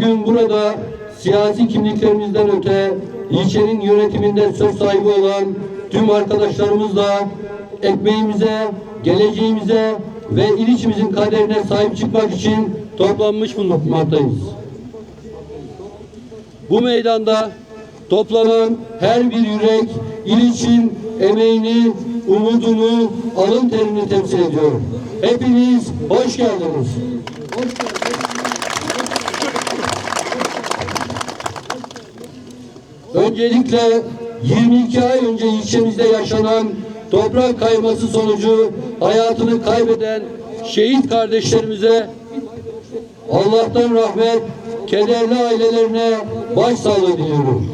Bugün burada siyasi kimliklerimizden öte ilçenin yönetiminde söz sahibi olan tüm arkadaşlarımızla ekmeğimize, geleceğimize ve İliç'imizin kaderine sahip çıkmak için toplanmış bulunmaktayız. Bu meydanda toplanan her bir yürek İliç'in emeğini, umudunu, alın terini temsil ediyor. Hepiniz hoş geldiniz. Öncelikle 22 ay önce ilçemizde yaşanan toprak kayması sonucu hayatını kaybeden şehit kardeşlerimize Allah'tan rahmet, kederli ailelerine başsağlığı diliyorum.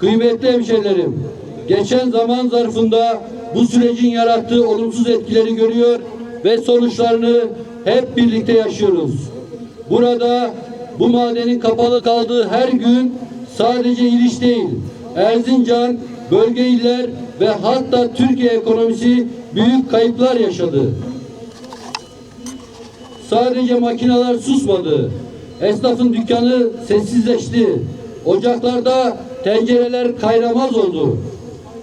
Kıymetli hemşehrilerim, geçen zaman zarfında bu sürecin yarattığı olumsuz etkileri görüyor ve sonuçlarını hep birlikte yaşıyoruz. Burada bu madenin kapalı kaldığı her gün sadece İliç değil, Erzincan, bölge iller ve hatta Türkiye ekonomisi büyük kayıplar yaşadı. Sadece makineler susmadı. Esnafın dükkanı sessizleşti. Ocaklarda tencereler kayramaz oldu.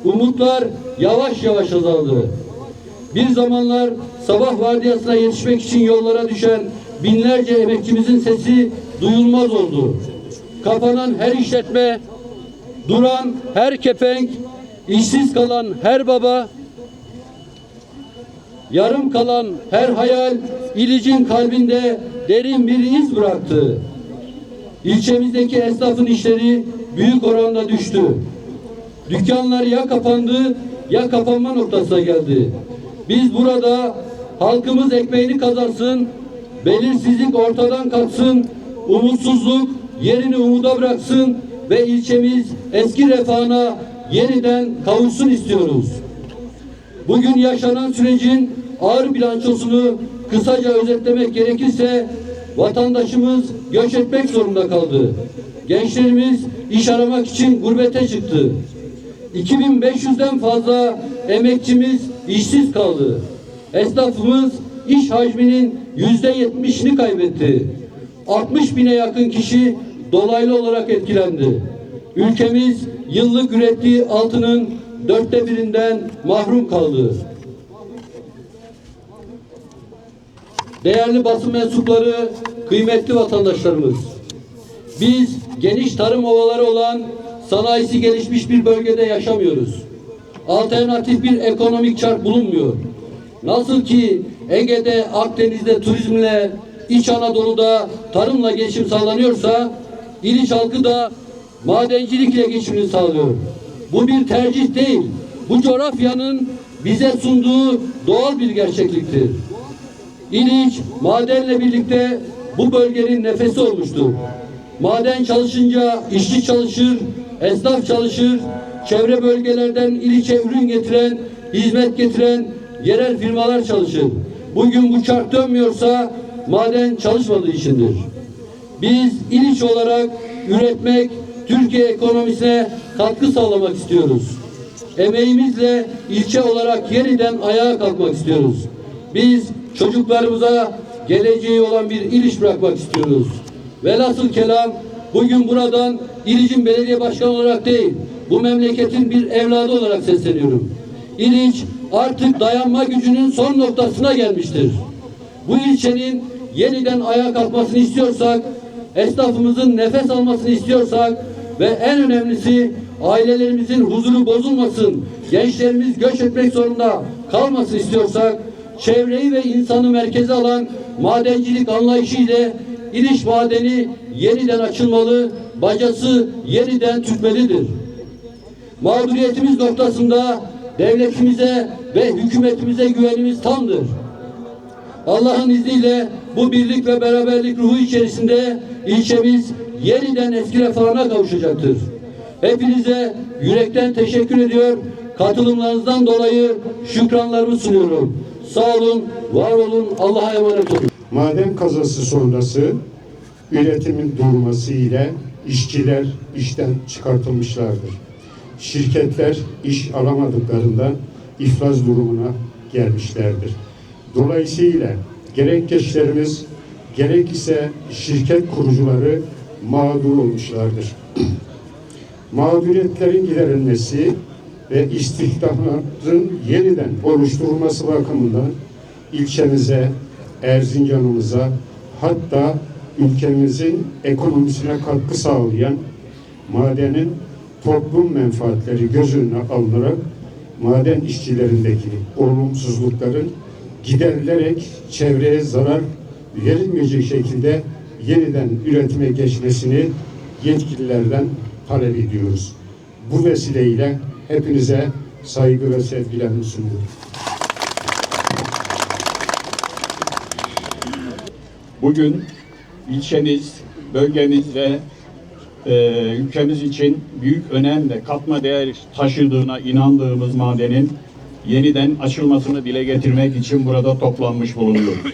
Umutlar yavaş yavaş azaldı. Bir zamanlar sabah vardiyasına yetişmek için yollara düşen binlerce emekçimizin sesi duyulmaz oldu. Kapanan her işletme, duran her kepenk, işsiz kalan her baba, yarım kalan her hayal İlic'in kalbinde derin bir iz bıraktı. İlçemizdeki esnafın işleri büyük oranda düştü. Dükkanlar ya kapandı ya kapanma noktasına geldi. Biz burada halkımız ekmeğini kazansın, belirsizlik ortadan kalksın, umutsuzluk yerini umuda bıraksın ve ilçemiz eski refahına yeniden kavuşsun istiyoruz. Bugün yaşanan sürecin ağır bilançosunu kısaca özetlemek gerekirse vatandaşımız göç etmek zorunda kaldı. Gençlerimiz iş aramak için gurbete çıktı. 2500'den fazla emekçimiz işsiz kaldı. Esnafımız iş hacminin yüzde yetmişini kaybetti. 60 bine yakın kişi dolaylı olarak etkilendi. Ülkemiz yıllık ürettiği altının dörtte birinden mahrum kaldı. Değerli basın mensupları, kıymetli vatandaşlarımız. Biz geniş tarım ovaları olan sanayisi gelişmiş bir bölgede yaşamıyoruz. Alternatif bir ekonomik çark bulunmuyor. Nasıl ki Ege'de, Akdeniz'de turizmle, İç Anadolu'da tarımla geçim sağlanıyorsa, İliç halkı da madencilikle geçimini sağlıyor. Bu bir tercih değil. Bu coğrafyanın bize sunduğu doğal bir gerçekliktir. İliç madenle birlikte bu bölgenin nefesi olmuştur. Maden çalışınca işçi çalışır, esnaf çalışır, çevre bölgelerden İliç'e ürün getiren, hizmet getiren yerel firmalar çalışır. Bugün bu çark dönmüyorsa maden çalışmadığı içindir. Biz İliç olarak üretmek, Türkiye ekonomisine katkı sağlamak istiyoruz. Emeğimizle ilçe olarak yeniden ayağa kalkmak istiyoruz. Biz çocuklarımıza geleceği olan bir iliş bırakmak istiyoruz. Velhasıl kelam bugün buradan İliç'in belediye başkanı olarak değil, bu memleketin bir evladı olarak sesleniyorum. İliç artık dayanma gücünün son noktasına gelmiştir. Bu ilçenin yeniden ayağa kalkmasını istiyorsak, esnafımızın nefes almasını istiyorsak ve en önemlisi ailelerimizin huzuru bozulmasın, gençlerimiz göç etmek zorunda kalmasın istiyorsak, çevreyi ve insanı merkeze alan madencilik anlayışı ile İliş madeni yeniden açılmalı, bacası yeniden tütmelidir. Mağduriyetimiz noktasında devletimize ve hükümetimize güvenimiz tamdır. Allah'ın izniyle bu birlik ve beraberlik ruhu içerisinde ilçemiz yeniden eski refahına kavuşacaktır. Hepinize yürekten teşekkür ediyor. Katılımlarınızdan dolayı şükranlarımı sunuyorum. Sağ olun, var olun, Allah'a emanet olun. Maden kazası sonrası üretimin durması ile işçiler işten çıkartılmışlardır. Şirketler iş alamadıklarından iflas durumuna gelmişlerdir. Dolayısıyla gerek gençlerimiz gerek ise şirket kurucuları mağdur olmuşlardır. Mağduriyetlerin giderilmesi ve istihdamların yeniden oluşturulması bakımından ilçemize, Erzincan'ımıza hatta ülkemizin ekonomisine katkı sağlayan madenin toplum menfaatleri göz önüne alınarak maden işçilerindeki olumsuzlukların giderilerek çevreye zarar verilmeyecek şekilde yeniden üretime geçmesini yetkililerden talep ediyoruz. Bu vesileyle hepinize saygı ve sevgilerimi sunuyorum. Bugün ilçemiz, bölgemiz ve e, ülkemiz için büyük önem ve katma değer taşıdığına inandığımız madenin yeniden açılmasını dile getirmek için burada toplanmış bulunuyoruz.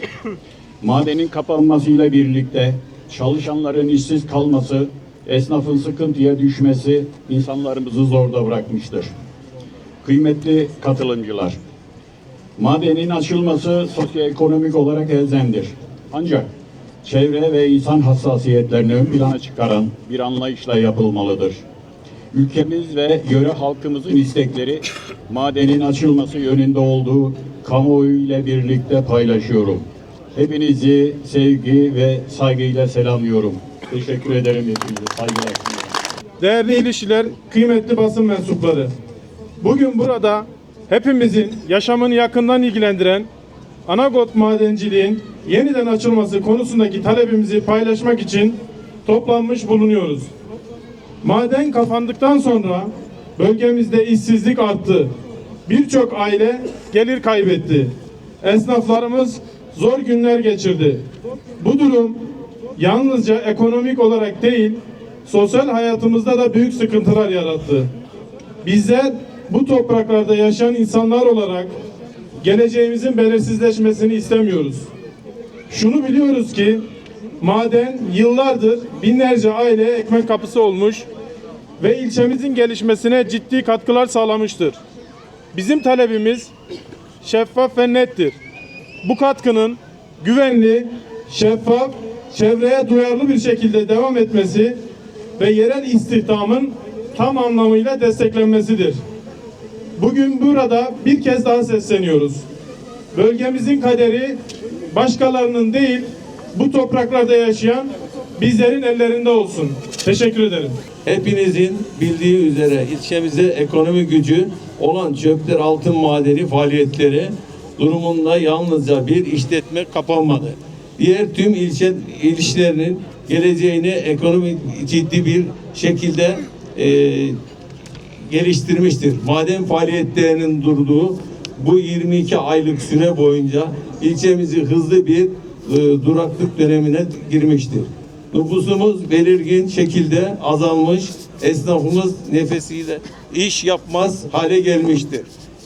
Madenin kapanmasıyla birlikte çalışanların işsiz kalması, esnafın sıkıntıya düşmesi insanlarımızı zorda bırakmıştır. Kıymetli katılımcılar, Madenin açılması sosyoekonomik olarak elzemdir. Ancak çevre ve insan hassasiyetlerini ön plana çıkaran bir anlayışla yapılmalıdır. Ülkemiz ve yöre halkımızın istekleri madenin açılması yönünde olduğu kamuoyu birlikte paylaşıyorum. Hepinizi sevgi ve saygıyla selamlıyorum. Teşekkür ederim hepinize. Saygılar. Değerli ilişkiler, kıymetli basın mensupları. Bugün burada hepimizin yaşamını yakından ilgilendiren Anagot madenciliğin yeniden açılması konusundaki talebimizi paylaşmak için toplanmış bulunuyoruz. Maden kapandıktan sonra bölgemizde işsizlik arttı. Birçok aile gelir kaybetti. Esnaflarımız zor günler geçirdi. Bu durum yalnızca ekonomik olarak değil, sosyal hayatımızda da büyük sıkıntılar yarattı. Bizler bu topraklarda yaşayan insanlar olarak geleceğimizin belirsizleşmesini istemiyoruz. Şunu biliyoruz ki maden yıllardır binlerce aileye ekmek kapısı olmuş ve ilçemizin gelişmesine ciddi katkılar sağlamıştır. Bizim talebimiz şeffaf ve nettir. Bu katkının güvenli, şeffaf, çevreye duyarlı bir şekilde devam etmesi ve yerel istihdamın tam anlamıyla desteklenmesidir. Bugün burada bir kez daha sesleniyoruz. Bölgemizin kaderi başkalarının değil, bu topraklarda yaşayan bizlerin ellerinde olsun. Teşekkür ederim. Hepinizin bildiği üzere ilçemize ekonomi gücü olan çöpler altın madeni faaliyetleri durumunda yalnızca bir işletme kapanmadı. Diğer tüm ilçe ilişkilerinin geleceğini ekonomik ciddi bir şekilde e, geliştirmiştir. Maden faaliyetlerinin durduğu bu 22 aylık süre boyunca ilçemizi hızlı bir e, duraklık dönemine girmiştir. Nüfusumuz belirgin şekilde azalmış, esnafımız nefesiyle iş yapmaz hale gelmiştir.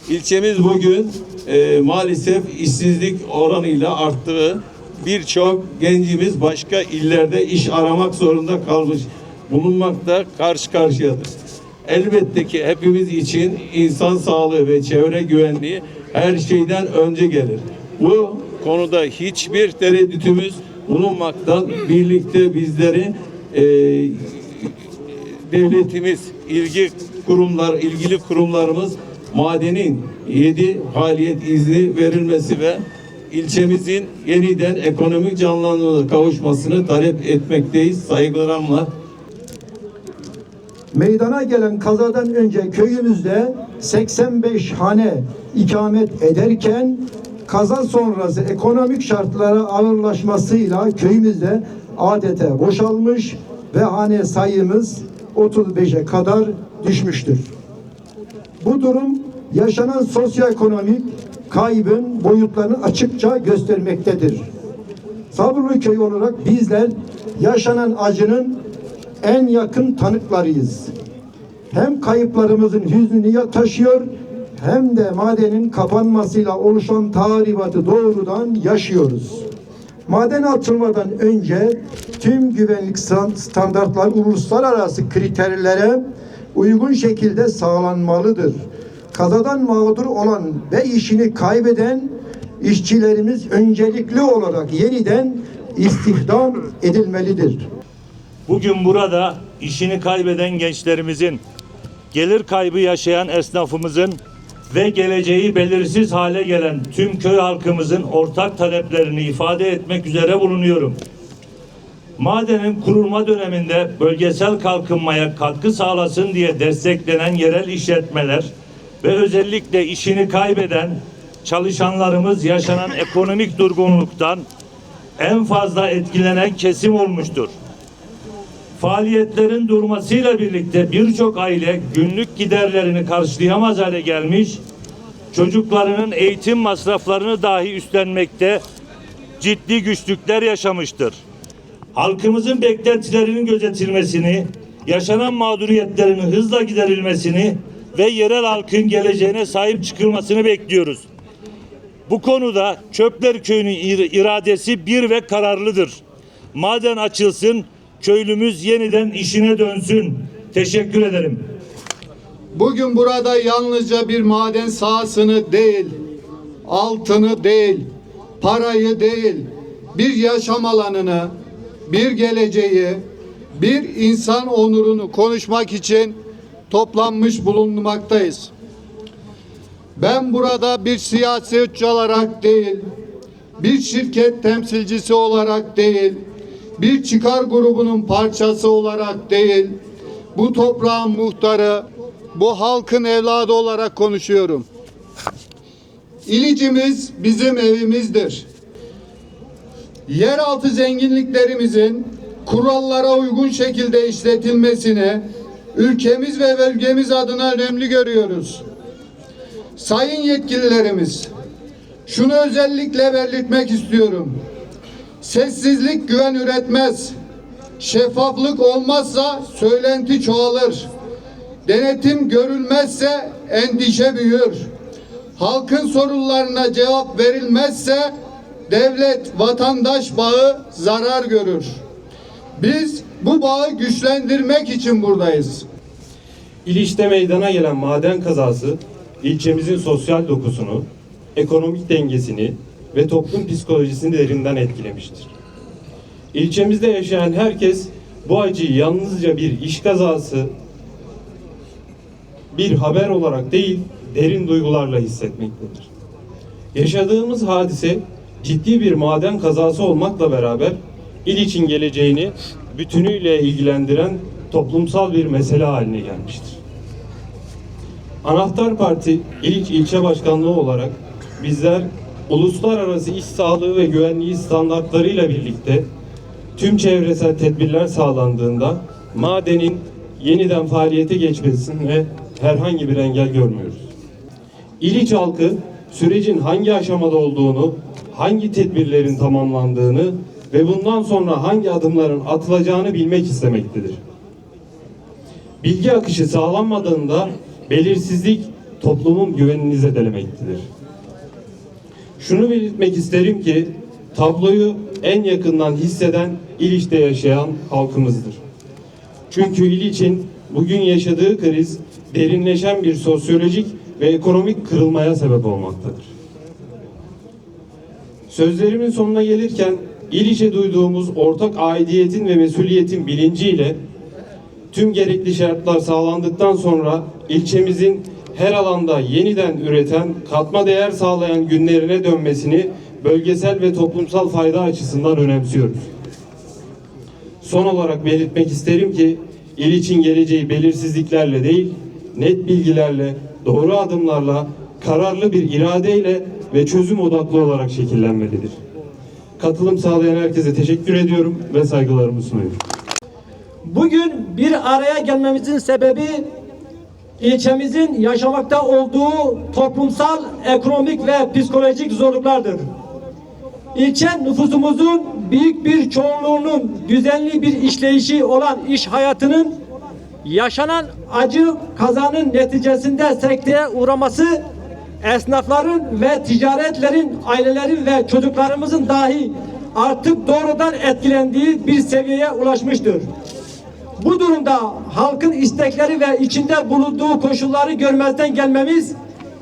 İlçemiz bugün e, maalesef işsizlik oranıyla arttığı birçok gencimiz başka illerde iş aramak zorunda kalmış bulunmakta karşı karşıyadır. Elbette ki hepimiz için insan sağlığı ve çevre güvenliği her şeyden önce gelir. Bu konuda hiçbir tereddütümüz bulunmaktan birlikte bizleri e, devletimiz, ilgi kurumlar, ilgili kurumlarımız madenin yedi faaliyet izni verilmesi ve ilçemizin yeniden ekonomik canlılığına kavuşmasını talep etmekteyiz. Saygılarımla Meydana gelen kazadan önce köyümüzde 85 hane ikamet ederken kaza sonrası ekonomik şartlara ağırlaşmasıyla köyümüzde adete boşalmış ve hane sayımız 35'e kadar düşmüştür. Bu durum yaşanan sosyoekonomik kaybın boyutlarını açıkça göstermektedir. Sabırlı köy olarak bizler yaşanan acının en yakın tanıklarıyız. Hem kayıplarımızın hüznünü taşıyor hem de madenin kapanmasıyla oluşan tahribatı doğrudan yaşıyoruz. Maden açılmadan önce tüm güvenlik stan- standartlar uluslararası kriterlere uygun şekilde sağlanmalıdır. Kazadan mağdur olan ve işini kaybeden işçilerimiz öncelikli olarak yeniden istihdam edilmelidir. Bugün burada işini kaybeden gençlerimizin, gelir kaybı yaşayan esnafımızın ve geleceği belirsiz hale gelen tüm köy halkımızın ortak taleplerini ifade etmek üzere bulunuyorum. Madenin kurulma döneminde bölgesel kalkınmaya katkı sağlasın diye desteklenen yerel işletmeler ve özellikle işini kaybeden çalışanlarımız yaşanan ekonomik durgunluktan en fazla etkilenen kesim olmuştur. Faaliyetlerin durmasıyla birlikte birçok aile günlük giderlerini karşılayamaz hale gelmiş, çocuklarının eğitim masraflarını dahi üstlenmekte ciddi güçlükler yaşamıştır. Halkımızın beklentilerinin gözetilmesini, yaşanan mağduriyetlerin hızla giderilmesini ve yerel halkın geleceğine sahip çıkılmasını bekliyoruz. Bu konuda Çöpler Köyü'nün ir- iradesi bir ve kararlıdır. Maden açılsın, köylümüz yeniden işine dönsün. Teşekkür ederim. Bugün burada yalnızca bir maden sahasını değil, altını değil, parayı değil, bir yaşam alanını, bir geleceği, bir insan onurunu konuşmak için toplanmış bulunmaktayız. Ben burada bir siyasetçi olarak değil, bir şirket temsilcisi olarak değil, bir çıkar grubunun parçası olarak değil, bu toprağın muhtarı, bu halkın evladı olarak konuşuyorum. İlicimiz bizim evimizdir. Yeraltı zenginliklerimizin kurallara uygun şekilde işletilmesini ülkemiz ve bölgemiz adına önemli görüyoruz. Sayın yetkililerimiz, şunu özellikle belirtmek istiyorum. Sessizlik güven üretmez. Şeffaflık olmazsa söylenti çoğalır. Denetim görülmezse endişe büyür. Halkın sorunlarına cevap verilmezse devlet vatandaş bağı zarar görür. Biz bu bağı güçlendirmek için buradayız. İlişte meydana gelen maden kazası ilçemizin sosyal dokusunu, ekonomik dengesini ve toplum psikolojisini derinden etkilemiştir. İlçemizde yaşayan herkes bu acıyı yalnızca bir iş kazası, bir haber olarak değil, derin duygularla hissetmektedir. Yaşadığımız hadise ciddi bir maden kazası olmakla beraber il için geleceğini bütünüyle ilgilendiren toplumsal bir mesele haline gelmiştir. Anahtar Parti İliç İlçe Başkanlığı olarak bizler uluslararası iş sağlığı ve güvenliği standartlarıyla birlikte tüm çevresel tedbirler sağlandığında madenin yeniden faaliyete geçmesine herhangi bir engel görmüyoruz. İliç halkı sürecin hangi aşamada olduğunu, hangi tedbirlerin tamamlandığını ve bundan sonra hangi adımların atılacağını bilmek istemektedir. Bilgi akışı sağlanmadığında belirsizlik toplumun güvenini zedelemektedir. Şunu belirtmek isterim ki tabloyu en yakından hisseden İliç'te yaşayan halkımızdır. Çünkü İliç'in bugün yaşadığı kriz derinleşen bir sosyolojik ve ekonomik kırılmaya sebep olmaktadır. Sözlerimin sonuna gelirken İliç'e duyduğumuz ortak aidiyetin ve mesuliyetin bilinciyle tüm gerekli şartlar sağlandıktan sonra ilçemizin her alanda yeniden üreten, katma değer sağlayan günlerine dönmesini bölgesel ve toplumsal fayda açısından önemsiyoruz. Son olarak belirtmek isterim ki il için geleceği belirsizliklerle değil, net bilgilerle, doğru adımlarla, kararlı bir iradeyle ve çözüm odaklı olarak şekillenmelidir. Katılım sağlayan herkese teşekkür ediyorum ve saygılarımı sunuyorum. Bugün bir araya gelmemizin sebebi ilçemizin yaşamakta olduğu toplumsal, ekonomik ve psikolojik zorluklardır. İlçe nüfusumuzun büyük bir çoğunluğunun düzenli bir işleyişi olan iş hayatının yaşanan acı kazanın neticesinde sekteye uğraması esnafların ve ticaretlerin, ailelerin ve çocuklarımızın dahi artık doğrudan etkilendiği bir seviyeye ulaşmıştır. Bu durumda halkın istekleri ve içinde bulunduğu koşulları görmezden gelmemiz,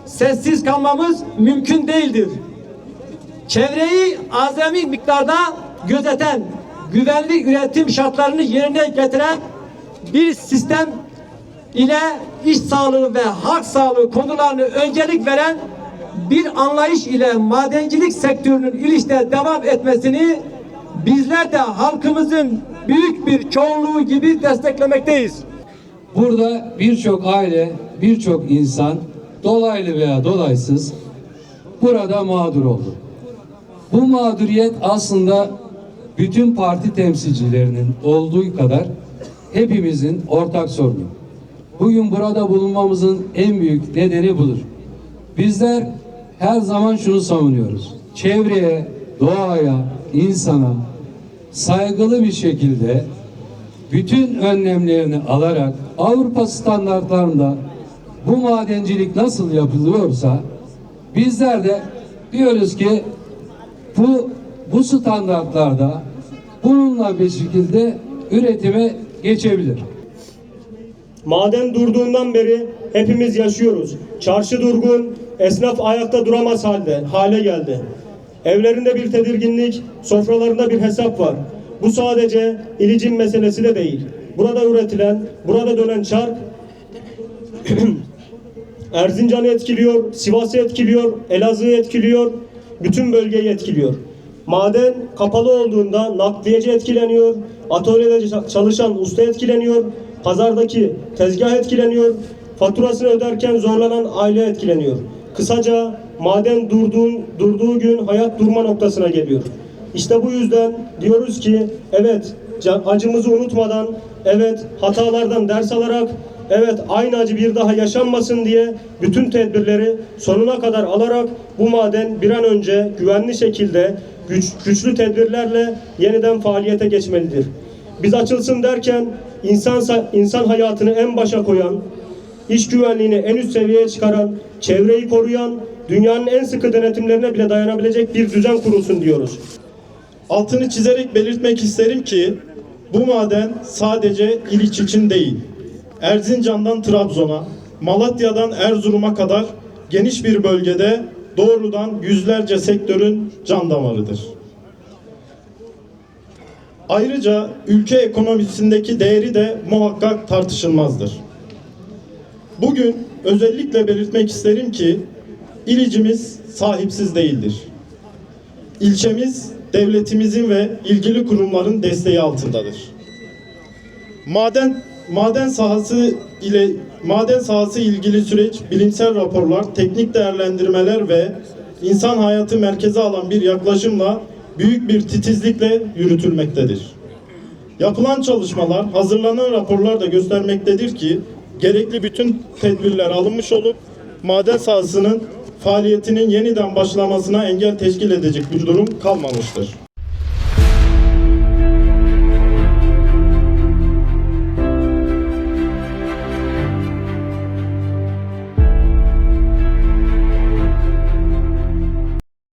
sessiz kalmamız mümkün değildir. Çevreyi azami miktarda gözeten, güvenli üretim şartlarını yerine getiren bir sistem ile iş sağlığı ve halk sağlığı konularını öncelik veren bir anlayış ile madencilik sektörünün ilişte devam etmesini bizler de halkımızın büyük bir çoğunluğu gibi desteklemekteyiz. Burada birçok aile, birçok insan dolaylı veya dolaysız burada mağdur oldu. Bu mağduriyet aslında bütün parti temsilcilerinin olduğu kadar hepimizin ortak sorunu. Bugün burada bulunmamızın en büyük nedeni budur. Bizler her zaman şunu savunuyoruz. Çevreye, doğaya, insana saygılı bir şekilde bütün önlemlerini alarak Avrupa standartlarında bu madencilik nasıl yapılıyorsa bizler de diyoruz ki bu bu standartlarda bununla bir şekilde üretime geçebilir. Maden durduğundan beri hepimiz yaşıyoruz. Çarşı durgun, esnaf ayakta duramaz halde, hale geldi. Evlerinde bir tedirginlik, sofralarında bir hesap var. Bu sadece ilicin meselesi de değil. Burada üretilen, burada dönen çark Erzincan'ı etkiliyor, Sivas'ı etkiliyor, Elazığ'ı etkiliyor, bütün bölgeyi etkiliyor. Maden kapalı olduğunda nakliyeci etkileniyor, atölyede çalışan usta etkileniyor, pazardaki tezgah etkileniyor, faturasını öderken zorlanan aile etkileniyor. Kısaca maden durduğun, durduğu gün hayat durma noktasına geliyor. İşte bu yüzden diyoruz ki evet acımızı unutmadan, evet hatalardan ders alarak, evet aynı acı bir daha yaşanmasın diye bütün tedbirleri sonuna kadar alarak bu maden bir an önce güvenli şekilde güç, güçlü tedbirlerle yeniden faaliyete geçmelidir. Biz açılsın derken insan insan hayatını en başa koyan, iş güvenliğini en üst seviyeye çıkaran, çevreyi koruyan, dünyanın en sıkı denetimlerine bile dayanabilecek bir düzen kurulsun diyoruz. Altını çizerek belirtmek isterim ki bu maden sadece İliç için değil. Erzincan'dan Trabzon'a, Malatya'dan Erzurum'a kadar geniş bir bölgede doğrudan yüzlerce sektörün can damarıdır. Ayrıca ülke ekonomisindeki değeri de muhakkak tartışılmazdır. Bugün özellikle belirtmek isterim ki İlicimiz sahipsiz değildir. İlçemiz devletimizin ve ilgili kurumların desteği altındadır. Maden maden sahası ile maden sahası ilgili süreç bilimsel raporlar, teknik değerlendirmeler ve insan hayatı merkeze alan bir yaklaşımla büyük bir titizlikle yürütülmektedir. Yapılan çalışmalar, hazırlanan raporlar da göstermektedir ki gerekli bütün tedbirler alınmış olup maden sahasının faaliyetinin yeniden başlamasına engel teşkil edecek bir durum kalmamıştır.